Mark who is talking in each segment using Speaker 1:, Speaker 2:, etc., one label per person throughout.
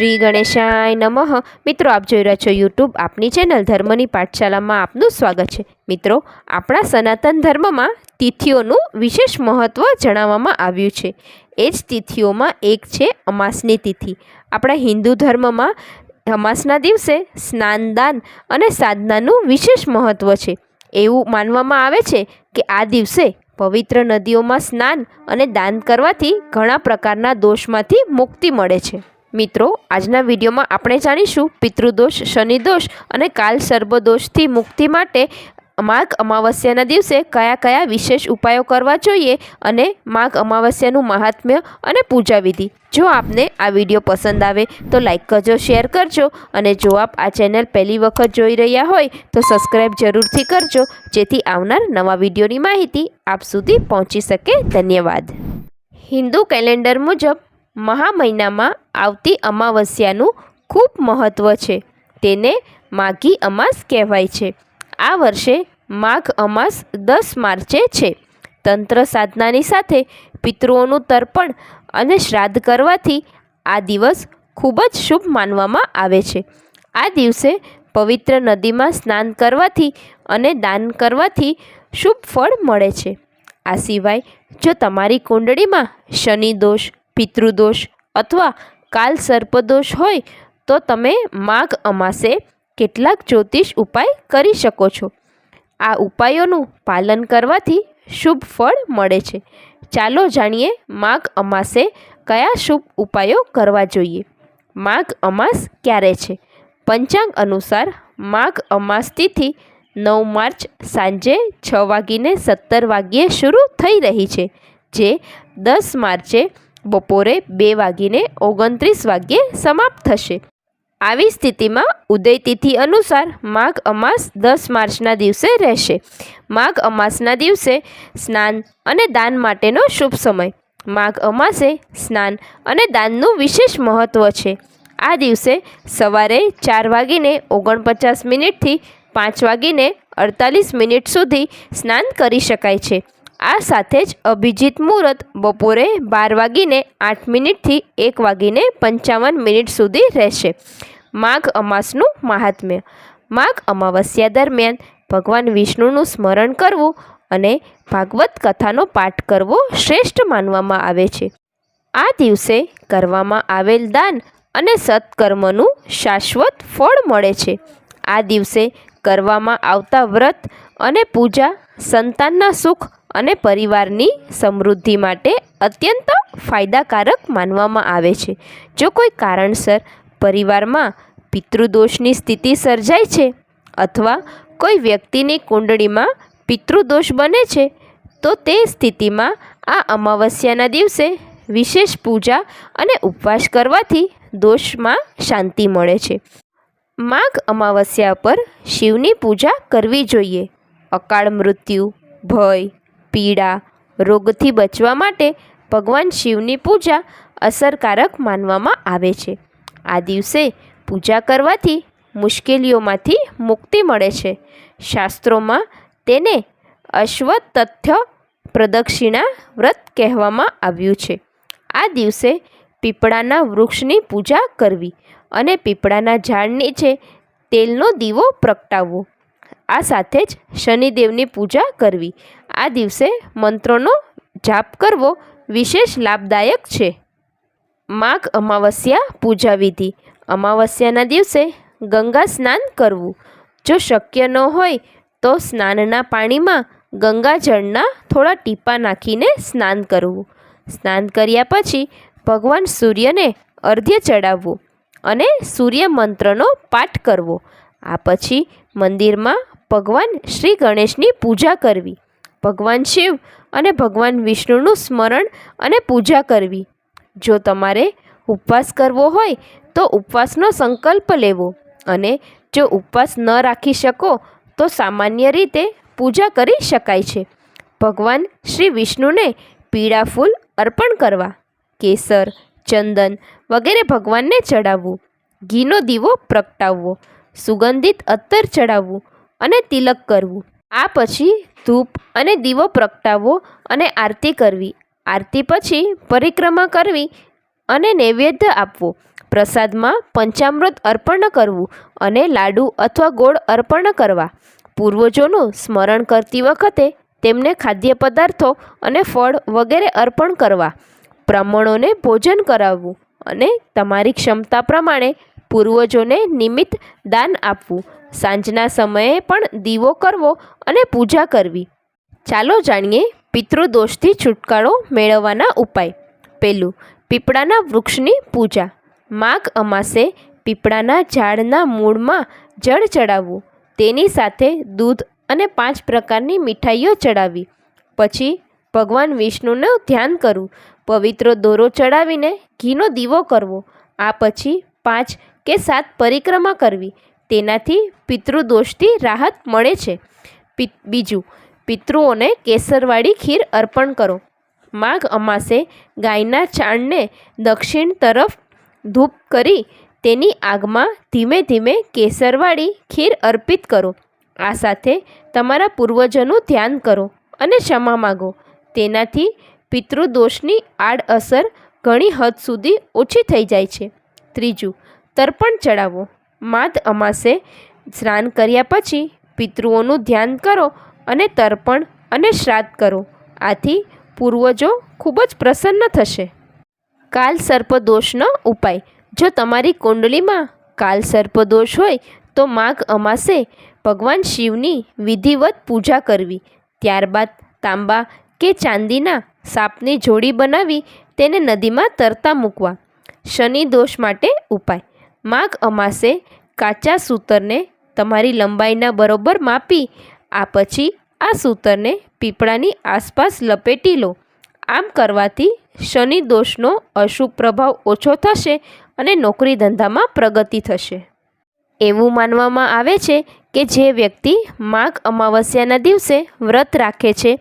Speaker 1: શ્રી ગણેશાય નમઃ. મિત્રો, આપ જોઈ રહ્યા છો યુટ્યુબ આપની ચેનલ ધર્મની પાઠશાલામાં આપનું સ્વાગત છે. મિત્રો, આપણા સનાતન ધર્મમાં તિથિઓનું વિશેષ મહત્ત્વ જણાવવામાં આવ્યું છે. એ જ તિથિઓમાં એક છે અમાસની તિથિ. આપણા હિન્દુ ધર્મમાં અમાસના દિવસે સ્નાનદાન અને સાધનાનું વિશેષ મહત્ત્વ છે. એવું માનવામાં આવે છે કે આ દિવસે પવિત્ર નદીઓમાં સ્નાન અને દાન કરવાથી ઘણા પ્રકારના દોષમાંથી મુક્તિ મળે છે. મિત્રો, આજના વિડીયોમાં આપણે જાણીશું પિતૃદોષ, શનિદોષ અને કાલ સર્વદોષથી મુક્તિ માટે માઘ અમાવસ્યાના દિવસે કયા કયા વિશેષ ઉપાયો કરવા જોઈએ અને માઘ અમાવસ્યાનું મહાત્મ્ય અને પૂજા વિધિ જો આપને આ વીડિયો પસંદ આવે તો લાઇક કરજો, શેર કરજો અને જો આપ આ ચેનલ પહેલી વખત જોઈ રહ્યા હોય તો સબસ્ક્રાઈબ જરૂરથી કરજો જેથી આવનાર નવા વિડીયોની માહિતી આપ સુધી પહોંચી શકે. ધન્યવાદ. હિન્દુ કેલેન્ડર મુજબ મહા મહિનામાં આવતી અમાવસ્યાનું ખૂબ મહત્ત્વ છે. તેને માઘી અમાસ કહેવાય છે. આ વર્ષે માઘ અમાસ દસ માર્ચે છે. તંત્ર સાધનાની સાથે પિતૃઓનું તર્પણ અને શ્રાદ્ધ કરવાથી આ દિવસ ખૂબ જ શુભ માનવામાં આવે છે. આ દિવસે પવિત્ર નદીમાં સ્નાન કરવાથી અને દાન કરવાથી શુભ ફળ મળે છે. આ સિવાય જો તમારી કુંડળીમાં શનિ દોષ પિતૃદોષ અથવા કાલ સર્પદોષ હોય, તો તમે માઘ અમાસે કેટલાક જ્યોતિષ ઉપાય કરી શકો છો. આ ઉપાયોનું પાલન કરવાથી શુભ ફળ મળે છે. ચાલો જાણીએ માઘ અમાસે કયા શુભ ઉપાયો કરવા જોઈએ. માઘ અમાસ ક્યારે છે? પંચાંગ અનુસાર માઘ અમાસ તિથિ નવ માર્ચ સાંજે છ વાગીને સત્તર વાગ્યે શરૂ થઈ રહી છે, જે દસ માર્ચે બપોરે બે વાગીને ઓગણત્રીસ વાગ્યે સમાપ્ત થશે. આવી સ્થિતિમાં ઉદય તિથિ અનુસાર માઘ અમાસ દસ માર્ચના દિવસે રહેશે. માઘ અમાસના દિવસે સ્નાન અને દાન માટેનો શુભ સમય. માઘ અમાસે સ્નાન અને દાનનું વિશેષ મહત્ત્વ છે. આ દિવસે સવારે ચાર વાગીને ઓગણપચાસ મિનિટથી પાંચ વાગીને અડતાલીસ મિનિટ સુધી સ્નાન કરી શકાય છે. આ સાથે જ અભિજીત મુહૂર્ત બપોરે બાર વાગીને આઠ મિનિટથી એક વાગીને પંચાવન મિનિટ સુધી રહેશે. માઘ અમાસનું મહાત્મ્ય. માઘ અમાવસ્યા દરમિયાન ભગવાન વિષ્ણુનું સ્મરણ કરવું અને ભાગવત કથાનો પાઠ કરવો શ્રેષ્ઠ માનવામાં આવે છે. આ દિવસે કરવામાં આવેલ દાન અને સત્કર્મનું શાશ્વત ફળ મળે છે. આ દિવસે કરવામાં આવતા વ્રત અને પૂજા સંતાનના સુખ અને પરિવારની સમૃદ્ધિ માટે અત્યંત ફાયદાકારક માનવામાં આવે છે. જો કોઈ કારણસર પરિવારમાં પિતૃદોષની સ્થિતિ સર્જાય છે અથવા કોઈ વ્યક્તિની કુંડળીમાં પિતૃદોષ બને છે, તો તે સ્થિતિમાં આ અમાવસ્યાના દિવસે વિશેષ પૂજા અને ઉપવાસ કરવાથી દોષમાં શાંતિ મળે છે. માઘ અમાવસ્યા પર શિવની પૂજા કરવી જોઈએ. અકાળ મૃત્યુ, ભય પીડા, રોગથી બચવા માટે ભગવાન શિવની પૂજા અસરકારક માનવામાં આવે છે. આ દિવસે પૂજા કરવાથી મુશ્કેલીઓમાંથી મુક્તિ મળે છે. શાસ્ત્રોમાં તેને અશ્વતથ્ય પ્રદક્ષિણા વ્રત કહેવામાં આવ્યું છે. આ દિવસે પીપળાના વૃક્ષની પૂજા કરવી અને પીપળાના ઝાડ નીચે તેલનો દીવો પ્રગટાવવો. આ સાથે જ શનિદેવની પૂજા કરવી. આ દિવસે મંત્રોનો જાપ કરવો વિશેષ લાભદાયક છે. માઘ અમાવસ્યા પૂજા વિધિ. અમાવસ્યાના દિવસે ગંગા સ્નાન કરવું. જો શક્ય ન હોય તો સ્નાનના પાણીમાં ગંગાજળના થોડા ટીપા નાખીને સ્નાન કરવું. સ્નાન કર્યા પછી ભગવાન સૂર્યને અર્ધ્ય ચડાવવું અને સૂર્ય મંત્રનો પાઠ કરવો. આ પછી મંદિરમાં ભગવાન શ્રી ગણેશની પૂજા કરવી. ભગવાન શિવ અને ભગવાન વિષ્ણુનું સ્મરણ અને પૂજા કરવી. જો તમારે ઉપવાસ કરવો હોય, તો ઉપવાસનો સંકલ્પ લેવો અને જો ઉપવાસ ન રાખી શકો, તો સામાન્ય રીતે પૂજા કરી શકાય છે. ભગવાન શ્રી વિષ્ણુને પીળા ફૂલ અર્પણ કરવા, કેસર, ચંદન વગેરે ભગવાનને ચડાવવું, ઘીનો દીવો પ્રગટાવવો, સુગંધિત અત્તર ચડાવવું અને તિલક કરવું. આ પછી ધૂપ અને દીવો પ્રગટાવવો અને આરતી કરવી. આરતી પછી પરિક્રમા કરવી અને નૈવેદ્ય આપવો. પ્રસાદમાં પંચામૃત અર્પણ કરવું અને લાડુ અથવા ગોળ અર્પણ કરવા. પૂર્વજોનું સ્મરણ કરતી વખતે તેમને ખાદ્ય પદાર્થો અને ફળ વગેરે અર્પણ કરવા. બ્રાહ્મણોને ભોજન કરાવવું અને તમારી ક્ષમતા પ્રમાણે પૂર્વજોને નિમિત્ત દાન આપવું. સાંજના સમયે પણ દીવો કરવો અને પૂજા કરવી. ચાલો જાણીએ પિતૃદોષથી છુટકારો મેળવવાના ઉપાય. પહેલું, પીપળાના વૃક્ષની પૂજા. માઘ અમાસે પીપળાના ઝાડના મૂળમાં જળ ચડાવવું. તેની સાથે દૂધ અને પાંચ પ્રકારની મીઠાઈઓ ચડાવવી પછી, ભગવાન વિષ્ણુનું ધ્યાન કરવું. પવિત્ર દોરો ચડાવીને ઘીનો દીવો કરવો. આ પછી પાંચ કે સાત પરિક્રમા કરવી. તેનાથી પિતૃદોષથી રાહત મળે છે. બીજું, પિતૃઓને કેસરવાળી ખીર અર્પણ કરો. માઘ અમાસે ગાયના છાણને દક્ષિણ તરફ ધૂપ કરી તેની આગમાં ધીમે ધીમે કેસરવાળી ખીર અર્પિત કરો. આ સાથે તમારા પૂર્વજોનું ધ્યાન કરો અને ક્ષમા માગો. તેનાથી પિતૃદોષની આડઅસર ઘણી હદ સુધી ઓછી થઈ જાય છે. ત્રીજું, તર્પણ ચડાવો માદ અમાસે સ્નાન કર્યા પછી પિતૃઓનું ધ્યાન કરો અને તર્પણ અને શ્રાદ્ધ કરો. આથી પૂર્વજો ખૂબ જ પ્રસન્ન થશે. કાલ સર્પદોષનો ઉપાય. જો તમારી કુંડલીમાં કાલ સર્પદોષ હોય, તો માઘ અમાસે ભગવાન શિવની વિધિવત પૂજા કરવી. ત્યારબાદ તાંબા કે ચાંદીના સાપની જોડી બનાવી તેને નદીમાં તરતા મૂકવા. શનિ દોષ માટે ઉપાય. માઘ અમાસે કાચા સૂતરને તમારી લંબાઈના બરોબર માપી, આ પછી આ સૂતરને પીપળાની આસપાસ લપેટી લો. આમ કરવાથી શનિ દોષનો અશુભ પ્રભાવ ઓછો થશે અને નોકરી ધંધામાં પ્રગતિ થશે. એવું માનવામાં આવે છે કે જે વ્યક્તિ માઘ અમાવસ્યાના દિવસે વ્રત રાખે છે,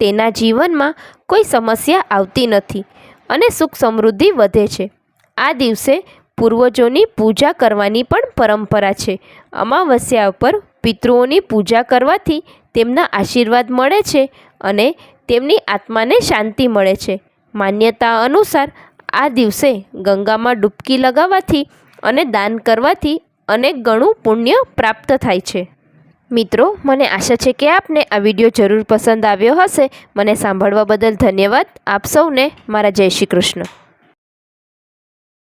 Speaker 1: તેના જીવનમાં કોઈ સમસ્યા આવતી નથી અને સુખ સમૃદ્ધિ વધે છે. આ દિવસે પૂર્વજોની પૂજા કરવાની પણ પરંપરા છે. અમાવસ્યા ઉપર પિતૃઓની પૂજા કરવાથી તેમના આશીર્વાદ મળે છે અને તેમની આત્માને શાંતિ મળે છે. માન્યતા અનુસાર આ દિવસે ગંગામાં ડૂબકી લગાવવાથી અને દાન કરવાથી અનેક ગણું પુણ્ય પ્રાપ્ત થાય છે. મિત્રો, મને આશા છે કે આપને આ વીડિયો જરૂર પસંદ આવ્યો હશે. મને સાંભળવા બદલ ધન્યવાદ. આપ સૌને મારા જય શ્રી કૃષ્ણ.